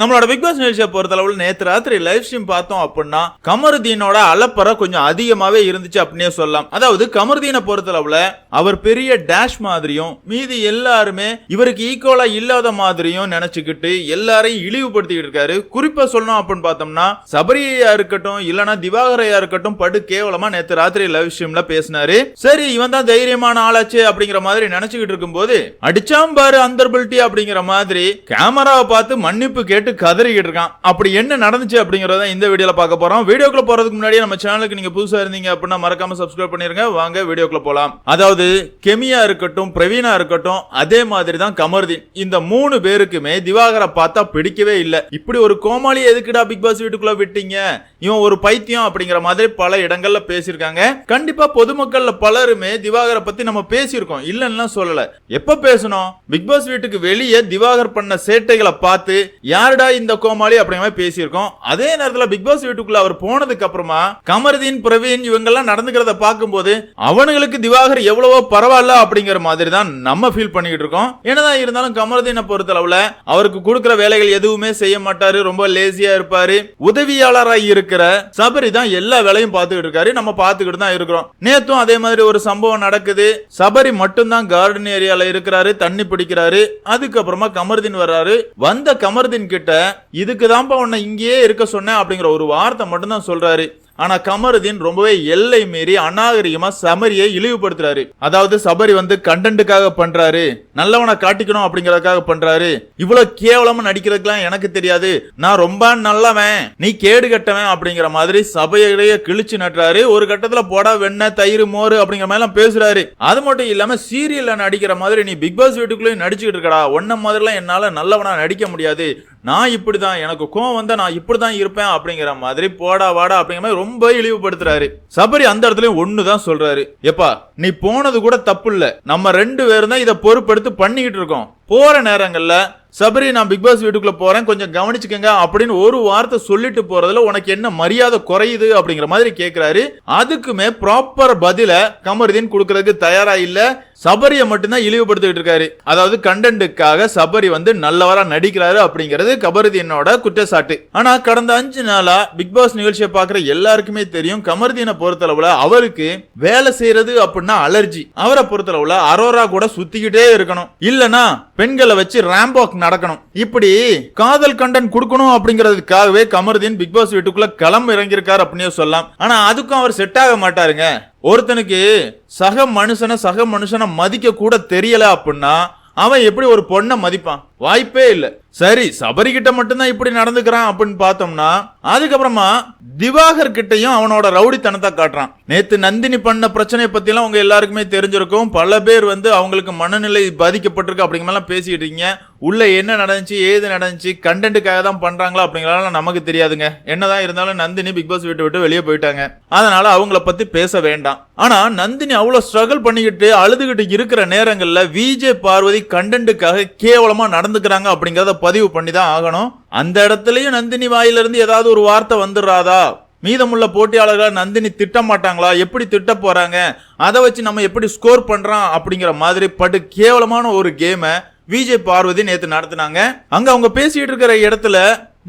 நம்மளோட big pass நிகழ்ச்சியை பொறுத்தளவில் நேற்று ராத்திரி லைவ் ஸ்ட்ரீம் பார்த்தோம் அப்படின்னா கமருதீனோட அலப்பறை கொஞ்சம் அதிகமாவே இருந்துச்சு அப்படின்னே சொல்லலாம். அதாவது கமருதீனை பொறுத்தளவுல அவர் பெரிய டேஷ் மாதிரியும் மீதி எல்லாருமே இவருக்கு ஈக்குவலா இல்லாத மாதிரியும் நினைச்சுக்கிட்டு எல்லாரையும் இழிவுபடுத்திக்கிட்டு இருக்காரு. குறிப்பா சொல்லணும் அப்படின்னு பார்த்தோம்னா சபரியா இருக்கட்டும் இல்லனா திவாகரையா இருக்கட்டும் படு கேவலமா நேற்று ராத்திரி லைவ் ஸ்ட்ரீம்ல பேசினாரு. சரி இவன் தான் தைரியமான ஆளாச்சு அப்படிங்கிற மாதிரி நினைச்சுக்கிட்டு இருக்கும்போது அடிச்சாம் பாரு அந்தர்பிலிட்டி அப்படிங்கிற மாதிரி கேமராவை பார்த்து மன்னிப்பு கேட்டு கதறிக்கிட்டு இருக்கான். அப்படி என்ன நடந்துச்சு அப்படிங்கிறத இந்த வீடியோவில் பார்க்க போகிறோம் வீடியோக்குள்ள போறதுக்கு முன்னாடி நம்ம சேனலுக்கு நீங்கள் புதுசாக இருந்தீங்க அப்படின்னா மறக்காம சப்ஸ்கிரைப் பண்ணிருங்க. வாங்க வீடியோக்குள்ள போகலாம் அதாவது கெமியா இருக்கட்டும் பிரவீனா இருக்கட்டும் அதே மாதிரி தான் கமர்தீன் இந்த மூணு பேருக்குமே திவாகரை பார்த்தா பிடிக்கவே இல்லை. இப்படி ஒரு கோமாளி எதுக்குடா பிக் பாஸ் வீட்டுக்குள்ள விட்டீங்க? இவன் ஒரு பைத்தியம் அப்படிங்கிற மாதிரி பல இடங்கள்ல பேசியிருக்காங்க. கண்டிப்பா பொதுமக்கள்ல பலருமே திவாகரை பத்தி நம்ம பேசியிருக்கோம். இல்லைன்னா சொல்லல. எப்ப பேசணும்? பிக் பாஸ் வீட்டுக்கு வெளியே திவாகர் பண்ண சேட்டைகளை பார்த்து யார் யாருடா இந்த கோமாளி அப்படிங்கிற மாதிரி பேசியிருக்கோம். அதே நேரத்துல பிக் பாஸ் வீட்டுக்குள்ள அவர் போனதுக்கு அப்புறமா கமர்தீன் பிரவீன் இவங்கெல்லாம் நடந்துக்கிறத பார்க்கும்போது அவனுங்களுக்கு திவாகர் எவ்வளவோ பரவாயில்ல அப்படிங்கிற மாதிரி தான் நம்ம ஃபீல் பண்ணிக்கிட்டு இருக்கோம். என்னதான் இருந்தாலும் கமர்தீனை பொறுத்தளவுல அவருக்கு கொடுக்கிற வேலைகள் எதுவுமே செய்ய மாட்டாரு ரொம்ப லேசியா இருப்பாரு. உதவியாளராக இருக்கிற சபரி தான் எல்லா வேலையும் பார்த்துக்கிட்டு இருக்காரு. நம்ம பார்த்துக்கிட்டு தான் இருக்கிறோம். நேத்தும் அதே மாதிரி ஒரு சம்பவம் நடக்குது. சபரி மட்டும்தான் கார்டன் ஏரியால இருக்கிறாரு தண்ணி பிடிக்கிறாரு. அதுக்கப்புறமா கமர்தீன் வர்றாரு. வந்த கமர்தீன் கிட்ட இதுக்கு தான்ப்பா உன்னை இங்கேயே இருக்க சொன்னேன் அப்படிங்கிற ஒரு வார்த்தை மட்டும்தான் சொல்றாரு. ஆனா கமருதீன் ரொம்பவே எல்லை மீறி அநாகரிகமா சமரியை இழிவுபடுத்துறாரு. அதாவது சபரி வந்து கண்டென்ட்டுக்காக பண்றாரு. நல்லவனை காட்டிக்கணும் அப்படிங்கறதுக்காக பண்றாரு. இவ்வளவு கேவலமா நடிக்கிறதுக்கெல்லாம் எனக்கு தெரியாது. நான் ரொம்ப நல்லவன். நீ கேடு கட்டவன் அப்படிங்கிற மாதிரி சபையிலேயே கிழிச்சு நட்டுறாரு. ஒரு கட்டத்துல போடா வெண்ண தயிர் மோர் அப்படிங்கிற மாதிரி எல்லாம் பேசுறாரு. அது மட்டும் இல்லாம சீரியல்ல நடிக்கிற மாதிரி நீ பிக் பாஸ் வீட்டுக்குள்ளேயும் நடிச்சுக்கிட்டு இருக்கடா. ஒன்ன மாதிரிலாம் என்னால நல்லவனா நடிக்க முடியாது. நான் இப்படிதான். எனக்கு கோவம் வந்தா நான் இப்படிதான் இருப்பேன் அப்படிங்கிற மாதிரி போடா வாடா அப்படிங்கிற மாதிரி ரொம்ப இழிவுபடுத்துறாரு. சபரி அந்த இடத்துலயும் ஒண்ணுதான் சொல்றாரு. எப்பா நீ போனது கூட தப்பு இல்ல நம்ம ரெண்டு பேரும் தான் இதை பொறுப்பெடுத்து பண்ணிக்கிட்டு இருக்கோம். போற நேரங்கள்ல சபரி நான் பிக் பாஸ் வீட்டுக்குள்ள போறேன் கொஞ்சம் கவனிச்சுக்கங்க அப்படின்னு ஒரு வார்த்தை சொல்லிட்டு போறதுல உனக்கு என்ன மரியாதை குறையுது அப்படிங்கிற மாதிரி கேக்குறாரு. அதுக்குமே ப்ராப்பர் பதில கமருதீன் கொடுக்கறதுக்கு தயாரா இல்ல. சபரியை மட்டும்தான் இழிவுபடுத்திட்டு இருக்காரு. அதாவது கண்டென்ட்டுக்காக சபரி வந்து நல்லவரா நடிக்கிறாரு அப்படிங்கிறது கமருதீனோட குற்றச்சாட்டு. ஆனா கடந்த அஞ்சு நாளா பிக் பாஸ் நிகழ்ச்சியை பாக்குற எல்லாருக்குமே தெரியும் கமருதீனை பொறுத்தளவுல அவருக்கு வேலை செய்யறது அப்படின்னா அலர்ஜி. அவரை பொறுத்தளவுல அரோரா கூட சுத்திக்கிட்டே இருக்கணும். இல்லனா பெண்களை வச்சு ரேம்பாக் நடக்கணும். இப்படி காதல் கண்டன் கொடுக்கணும் அப்படிங்கிறதுக்காகவே கமருதீன் பிக் பாஸ் வீட்டுக்குள்ள களம் இறங்கியிருக்காரு அப்படின்னே சொல்லலாம். ஆனா அதுக்கும் அவர் செட் ஆக மாட்டாருங்க. ஒருத்தனுக்கு சக மனுஷனை சக மனுஷனை மதிக்க கூட தெரியல அப்படின்னா அவன் எப்படி ஒரு பொண்ணை மதிப்பான்? வாய்ப்பே இல்லை. சரி சபரி கிட்ட மட்டும்தான் இப்படி நடந்துக்கிறான் அப்படின்னு பார்த்தோம்னா அதுக்கப்புறமா திவாகர் கிட்டையும் அவனோட ரவுடித்தனத்தை காட்டுறான். நேத்து நந்தினி பண்ண பிரச்சனையை பத்தி எல்லாம் உங்க எல்லாருக்குமே தெரிஞ்சிருக்கும். பல பேர் வந்து அவங்களுக்கு மனநிலை பாதிக்கப்பட்டிருக்கு அப்படிங்கிற மாதிரிலாம் பேசிட்டு இருக்கீங்க. உள்ள என்ன நடந்துச்சு ஏது நடந்துச்சு கண்டென்ட்டுக்காக தான் பண்றாங்களா அப்படிங்கிறதெல்லாம் நமக்கு தெரியாதுங்க. என்னதான் இருந்தாலும் நந்தினி பிக் பாஸ் விட்டு விட்டு வெளியே போயிட்டாங்க. அதனால அவங்கள பத்தி பேச வேண்டாம். ஆனா நந்தினி அவ்வளவு ஸ்ட்ரகிள் பண்ணிக்கிட்டு அழுதுகிட்டு இருக்கிற நேரங்கள்ல விஜே பார்வதி கண்டென்ட்டுக்காக கேவலமா நடந்துக்கிறாங்க அப்படிங்கறத பதிவு பண்ணி தான் ஆகணும். அந்த இடத்துலையும் நந்தினி வாயிலிருந்து ஏதாவது ஒரு வார்த்தை வந்துடுறாதா? மீதமுள்ள போட்டியாளர்கள் நந்தினி திட்ட மாட்டாங்களா? எப்படி திட்ட போகிறாங்க அதை வச்சு நம்ம எப்படி ஸ்கோர் பண்ணுறோம் அப்படிங்கிற மாதிரி படு கேவலமான ஒரு கேமை விஜய் பார்வதி நேற்று நடத்தினாங்க. அங்கே அவங்க பேசிகிட்டு இருக்கிற இடத்துல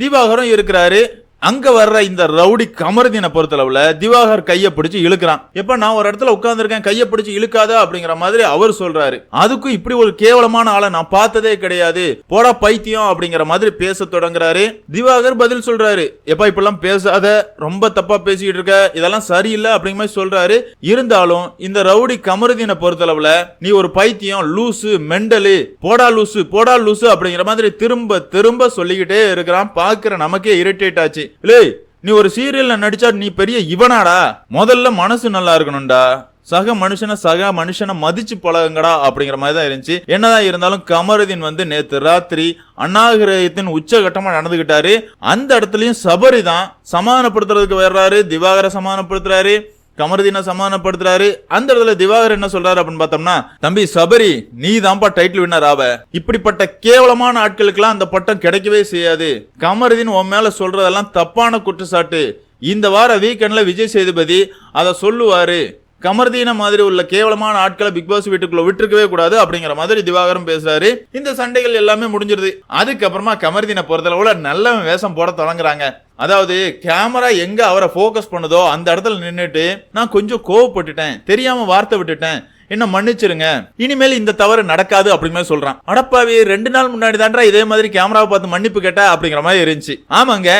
தீபாகரும் இருக்கிறாரு. அங்க வர்ற இந்த ரவுடி கமருதீனை பொறுத்தளவுல திவாகர் கைய பிடிச்சு இழுக்கிறான். எப்ப நான் ஒரு இடத்துல உட்கார்ந்துருக்கேன் கைய பிடிச்சு இழுக்காத அப்படிங்கிற மாதிரி அவர் சொல்றாரு. அதுக்கும் இப்படி ஒரு கேவலமான ஆளை நான் பார்த்ததே கிடையாது. போடா பைத்தியம் அப்படிங்கிற மாதிரி பேச தொடங்குறாரு. திவாகர் பதில் சொல்றாரு. எப்ப இப்பெல்லாம் பேசாத ரொம்ப தப்பா பேசிக்கிட்டு இருக்க இதெல்லாம் சரியில்லை அப்படிங்கிற மாதிரி சொல்றாரு. இருந்தாலும் இந்த ரவுடி கமருதீனை பொறுத்தளவுல நீ ஒரு பைத்தியம் லூசு மெண்டலு போடா லூசு போடா லூசு அப்படிங்கிற மாதிரி திரும்ப திரும்ப சொல்லிக்கிட்டே இருக்கிறான். பாக்குற நமக்கே இரிட்டேட் ஆச்சு. லேய் நீ ஒரு சீரியல்ல நடிச்சா நீ பெரிய இவனாடா. முதல்ல மனசு நல்லா இருக்கணும்டா. சக மனுஷனை சக மனுஷனை மதிச்சு பழகுங்கடா அப்படிங்கிற மாதிரி தான் இருந்துச்சு. என்னதான் இருந்தாலும் கமருதீன் வந்து நேத்து ராத்திரி அநாகரத்தின் உச்சகட்டமா நடந்துகிட்டாரு. அந்த இடத்துலயும் சபரி தான் சமாதானப்படுத்துறதுக்கு வர்றாரு. திவாகரை சமாதானப்படுத்துறாரு. கமருதீனை சமாதானப்படுத்துறாரு. அந்த இடத்துல திவாகர் என்ன சொல்றாரு அப்படின்னு பார்த்தோம்னா தம்பி சபரி நீ தான்ப்பா டைட்டில் வின்னர் ஆவ. இப்படிப்பட்ட கேவலமான ஆட்களுக்கெல்லாம் அந்த பட்டம் கிடைக்கவே செய்யாது. கமருதீன் உன் மேல சொல்றதெல்லாம் தப்பான குற்றச்சாட்டு. இந்த வார வீக்கெண்ட்ல விஜய் சேதுபதி அதை சொல்லுவாரு. கமர்தீன மாதிரி உள்ள கேவலமான ஆட்களை பிக் பாஸ் வீட்டுக்குள்ள விட்டுருக்கவே கூடாது அப்படிங்கிற மாதிரி திவாகரம் பேசுறாரு. இந்த சண்டைகள் எல்லாமே முடிஞ்சிருது. அதுக்கப்புறமா கமர்தீனை பொறுத்தளவுல நல்ல வேஷம் போட தொடங்குறாங்க. அதாவது கேமரா எங்க அவரை ஃபோக்கஸ் பண்ணுதோ அந்த இடத்துல நின்றுட்டு நான் கொஞ்சம் கோவப்பட்டுட்டேன். தெரியாம வார்த்தை விட்டுட்டேன். என்ன மன்னிச்சிருங்க. இனிமேல் இந்த தவறு நடக்காது அப்படிங்கிற மாதிரி சொல்றான். அடப்பாவி ரெண்டு நாள் முன்னாடி தான்றா இதே மாதிரி கேமராவை பார்த்து மன்னிப்பு கேட்டா அப்படிங்கிற மாதிரி இருந்துச்சு. ஆமாங்க.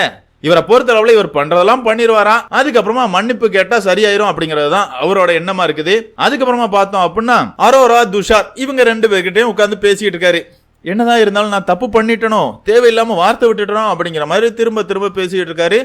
இவரை பொறுத்தளவுல இவர் பண்றதெல்லாம் பண்ணிடுவாராம் அதுக்கப்புறமா மன்னிப்பு கேட்டா சரியாயிரும் அப்படிங்கிறது தான் அவரோட எண்ணமா இருக்குது. அதுக்கப்புறமா பார்த்தோம் அப்படின்னா அரோரா துஷார் இவங்க ரெண்டு பேர்கிட்டயும் உட்காந்து பேசிட்டு இருக்காரு. என்னதான் இருந்தாலும் நான் தப்பு பண்ணிட்டனோ தேவையில்லாமல் வார்த்தை விட்டுட்டனோ அப்படிங்கிற மாதிரி திரும்ப திரும்ப பேசிட்டு இருக்காரு.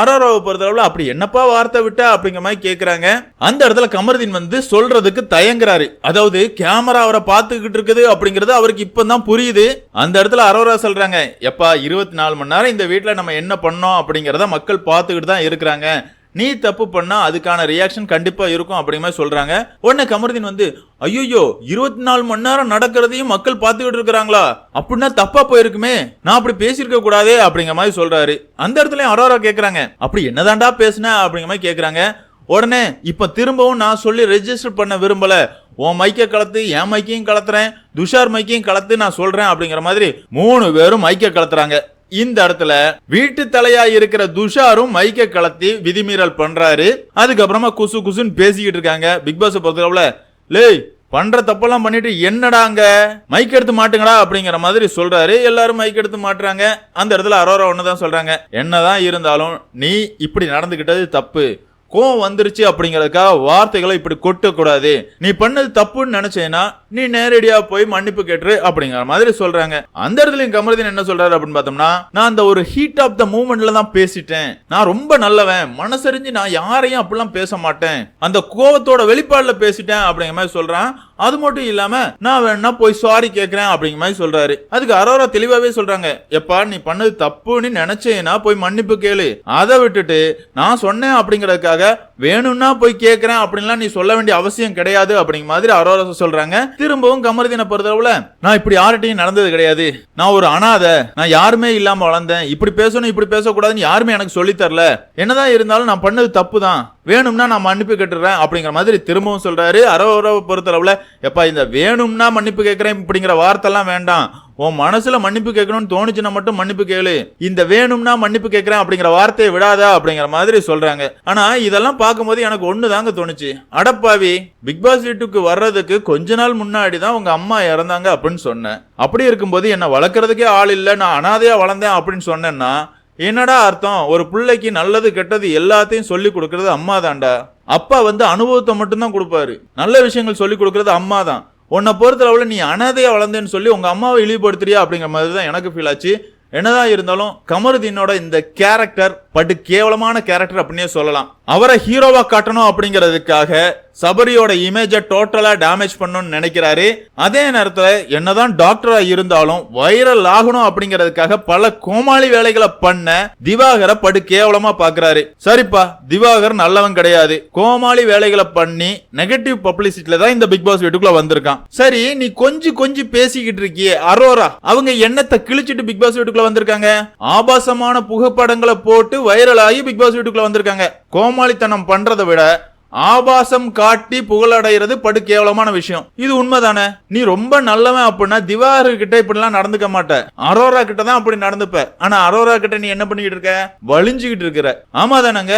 அரோராவை பொறுத்தளவுல அப்படி என்னப்பா வார்த்தை விட்டா அப்படிங்கிற மாதிரி கேட்குறாங்க அந்த இடத்துல கமருதீன் வந்து சொல்றதுக்கு தயங்குறாரு. அதாவது கேமரா அவரை பார்த்துக்கிட்டு இருக்குது அப்படிங்கிறது அவருக்கு இப்பதான் புரியுது. அந்த இடத்துல அரோரா சொல்றாங்க எப்பா இருபத்தி நாலு மணி நேரம் இந்த வீட்டுல நம்ம என்ன பண்ணோம் அப்படிங்கறத மக்கள் பார்த்துக்கிட்டு தான் இருக்கிறாங்க. நீ தப்பு பண்ணா அதுக்கான ரியாக்ஷன் கண்டிப்பா இருக்கும் அப்படிங்கிற மாதிரி சொல்றாங்க. உடனே கமருதீன் வந்து ஐயோ இருபத்தி நாலு மணி நேரம் நடக்கிறதையும் மக்கள் பார்த்துக்கிட்டு இருக்கிறாங்களா? அப்படின்னா தப்பா போயிருக்குமே. நான் அப்படி பேசியிருக்க கூடாதே அப்படிங்கிற மாதிரி சொல்றாரு. அந்த இடத்துல அரோரா கேக்குறாங்க. அப்படி என்னதான்டா பேசுன? அப்படிங்கிற மாதிரி கேக்குறாங்க. உடனே இப்ப திரும்பவும் நான் சொல்லி ரெஜிஸ்டர் பண்ண விரும்பல. உன் மைக்கை கலத்து என் மைக்கையும் கலத்துறேன். துஷார் மைக்கையும் கலத்து நான் சொல்றேன் அப்படிங்கிற மாதிரி மூணு பேரும் மைக்கை கலத்துறாங்க. இந்த இடத்துல வீட்டு தலையா இருக்கிற துஷாரும் மைக்க கலத்தி விதிமீறல் பண்றாரு. அதுக்கப்புறமா குசு குசுன்னு பேசிக்கிட்டு இருக்காங்க. பிக் பாஸ் பொறுத்தளவுல லேய் பண்ற தப்பெல்லாம் பண்ணிட்டு என்னடாங்க மைக் எடுத்து மாட்டுங்கடா அப்படிங்கிற மாதிரி சொல்றாரு. எல்லாரும் மைக் எடுத்து மாட்டுறாங்க. அந்த இடத்துல அரோரா ஒண்ணுதான் சொல்றாங்க. என்னதான் இருந்தாலும் நீ இப்படி நடந்துகிட்டது தப்பு. கோவம் வந்துருச்சு அப்படிங்கிறதுக்காக வார்த்தைகளை இப்படி கொட்டக்கூடாது. நீ பண்ணது தப்புன்னு நினைச்சேன்னா நீ நேரடியா போய் மன்னிப்பு கேட்டுரு அப்படிங்கிற மாதிரி சொல்றாங்க. அந்த இடத்துலயும் கமருதீன் என்ன சொல்றாரு அப்படின்னு பார்த்தோம்னா நான் அந்த ஒரு ஹீட் ஆஃப் த மூமெண்ட்ல தான் பேசிட்டேன். நான் ரொம்ப நல்லவன். மனசறிஞ்சு நான் யாரையும் அப்படிலாம் பேச மாட்டேன். அந்த கோவத்தோட வெளிப்பாடுல பேசிட்டேன் அப்படிங்கிற மாதிரி சொல்றான். அது மட்டும் இல்லாம நான் வேணா போய் சாரி கேட்கிறேன் அப்படிங்கிற மாதிரி சொல்றாரு. அதுக்கு அரோரா தெளிவாவே சொல்றாங்க. எப்பா நீ பண்ணது தப்புன்னு நினைச்சேன்னா போய் மன்னிப்பு கேளு. அதை விட்டுட்டு நான் சொன்னேன் அப்படிங்கறதுக்காக வேணும்னா போய் கேட்கிறேன் அப்படின்லாம் நீ சொல்ல வேண்டிய அவசியம் கிடையாது அப்படிங்கிற மாதிரி அரோரா சொல்றாங்க. திரும்பவும் கமருதீனை பொறுத்தளவுல நான் இப்படி யார்கிட்டையும் நடந்தது கிடையாது. நான் ஒரு அனாதை நான் யாருமே இல்லாம வளர்ந்தேன். இப்படி பேசணும் இப்படி பேசக்கூடாதுன்னு யாருமே எனக்கு சொல்லி தரல. என்னதான் இருந்தாலும் நான் பண்ணது தப்பு தான் வேணும்னா நான் மன்னிப்பு கேட்டுறேன் அப்படிங்கிற மாதிரி திரும்பவும் சொல்றாரு. அரோராவை பொறுத்தளவுல எப்பா இந்த வேணும்னா மன்னிப்பு கேட்கிறேன் இப்படிங்கிற வார்த்தைலாம் வேண்டாம். உன் மனசுல மன்னிப்பு கேட்கணும்னு தோணுச்சுன்னா மட்டும் மன்னிப்பு கேளு. இந்த வேணும்னா மன்னிப்பு கேட்கிறேன் அப்படிங்கிற வார்த்தையை விடாதா அப்படிங்கிற மாதிரி சொல்றாங்க. ஆனா இதெல்லாம் பார்க்கும்போது எனக்கு ஒண்ணு தாங்க தோணுச்சு அடப்பாவி பிக் பாஸ் வீட்டுக்கு வர்றதுக்கு கொஞ்ச நாள் முன்னாடி தான் உங்க அம்மா இறந்தாங்க அப்படின்னு சொன்னேன். அப்படி இருக்கும்போது என்ன வளர்க்கறதுக்கே ஆள் இல்ல நான் அனாதையா வளர்ந்தேன் அப்படின்னு சொன்னேன்னா என்னடா அர்த்தம்? ஒரு பிள்ளைக்கு நல்லது கெட்டது எல்லாத்தையும் சொல்லி கொடுக்கறது அம்மா தாண்டா அப்பா வந்து அனுபவத்தை மட்டும்தான் கொடுப்பாரு. நல்ல விஷயங்கள் சொல்லி கொடுக்கறது அம்மா தான் உன்னை பொறுத்தளவில் நீ அனாதையாக வளர்ந்தேன்னு சொல்லி உங்கள் அம்மாவை இழிவுபடுத்துறியா அப்படிங்கிற மாதிரி தான் எனக்கு ஃபீல் ஆச்சு. என்னதான் இருந்தாலும் கமருதீனோட இந்த கேரக்டர் பட்டு கேவலமான கேரக்டர் அப்படின்னே சொல்லலாம். அவரை ஹீரோவா காட்டணும் அப்படிங்கிறதுக்காக சபரியோட இமேஜை டோட்டலா டேமேஜ் பண்ணணும்னு நினைக்கிறாரு. அதே நேரத்துல என்னதான் டாக்டரா இருந்தாலும் வைரல் ஆகணும் அப்படிங்கிறதுக்காக பல கோமாளி வேலைகளை பண்ண திவாகரை படு கேவலமா பாக்குறாரு. சரிப்பா திவாகர் நல்லவன் கிடையாது. கோமாளி வேலைகளை பண்ணி நெகட்டிவ் பப்ளிசிட்டில தான் இந்த பிக் பாஸ் வீட்டுக்குள்ள வந்திருக்கான். சரி நீ கொஞ்சி கொஞ்சி பேசிக்கிட்டு இருக்கியே அரோரா. அவங்க எண்ணத்தை கிழிச்சிட்டு பிக் பாஸ் வீட்டுக்குள்ள வந்திருக்காங்க? ஆபாசமான புகைப்படங்களை போட்டு வைரல் ஆகி பிக் பாஸ் வீட்டுக்குள்ள வந்திருக்காங்க. கோமாளித்தனம் பண்றதை விட ஆபாசம் காட்டி புகழடைகிறது படு கேவலமான விஷயம். இது உண்மைதானே? நீ ரொம்ப நல்லவன் அப்படின்னா திவாகர் கிட்ட இப்படிலாம் நடந்துக்க மாட்ட. அரோரா கிட்ட தான் அப்படி நடந்துப்ப. ஆனா அரோரா கிட்ட நீ என்ன பண்ணிக்கிட்டு இருக்க? வலிஞ்சுக்கிட்டு இருக்கிற. ஆமா தானங்க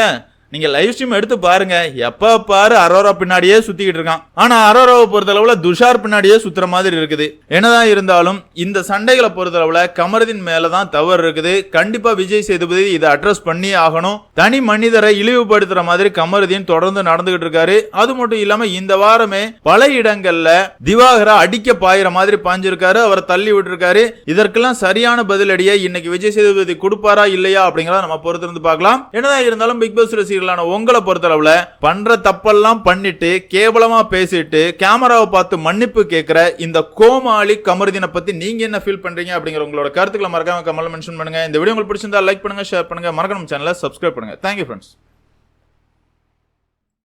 நீங்க லைவ் ஸ்ட்ரீம் எடுத்து பாருங்க. எப்ப பாரு அரோரா பின்னாடியே சுத்திக்கிட்டு இருக்கான். ஆனா அரோராவை பொறுத்தளவுல துஷார் பின்னாடியே சுத்துற மாதிரி இருக்குது. என்னதான் இருந்தாலும் இந்த சண்டைகளை பொறுத்தளவுல கமரதின் மேலதான் தவறு இருக்குது. கண்டிப்பா விஜய் சேதுபதி இதை அட்ரஸ் பண்ணி ஆகணும். தனி மனிதரை இழிவுபடுத்துற மாதிரி கமரதின் தொடர்ந்து நடந்துகிட்டு இருக்காரு. அது மட்டும் இல்லாம இந்த வாரமே பல இடங்கள்ல திவாகரா அடிக்க பாயிற மாதிரி பாஞ்சிருக்காரு. அவரை தள்ளி விட்டுருக்காரு. இதற்கெல்லாம் சரியான பதிலடியை இன்னைக்கு விஜய் சேதுபதி கொடுப்பாரா இல்லையா அப்படிங்கறத நம்ம பொறுத்திருந்து பார்க்கலாம். என்னதான் இருந்தாலும் பிக் பாஸ் ரசிகர்களான உங்களை பொறுத்தளவுல பண்ற தப்பெல்லாம் பண்ணிட்டு கேவலமா பேசிட்டு கேமராவை பார்த்து மன்னிப்பு கேட்கிற இந்த கோமாளி கமருதீனை பத்தி நீங்க என்ன ஃபீல் பண்றீங்க அப்படிங்கிற உங்களோட கருத்துக்களை மறக்காம கமெண்ட் மென்ஷன் பண்ணுங்க. இந்த வீடியோ உங்களுக்கு பிடிச்சிருந்தா லைக் பண்ணுங்க ஷேர் பண்ணுங்க. மறக்கணும் சேனலை சப்ஸ்கிரைப் பண்ணுங்க. Thank you friends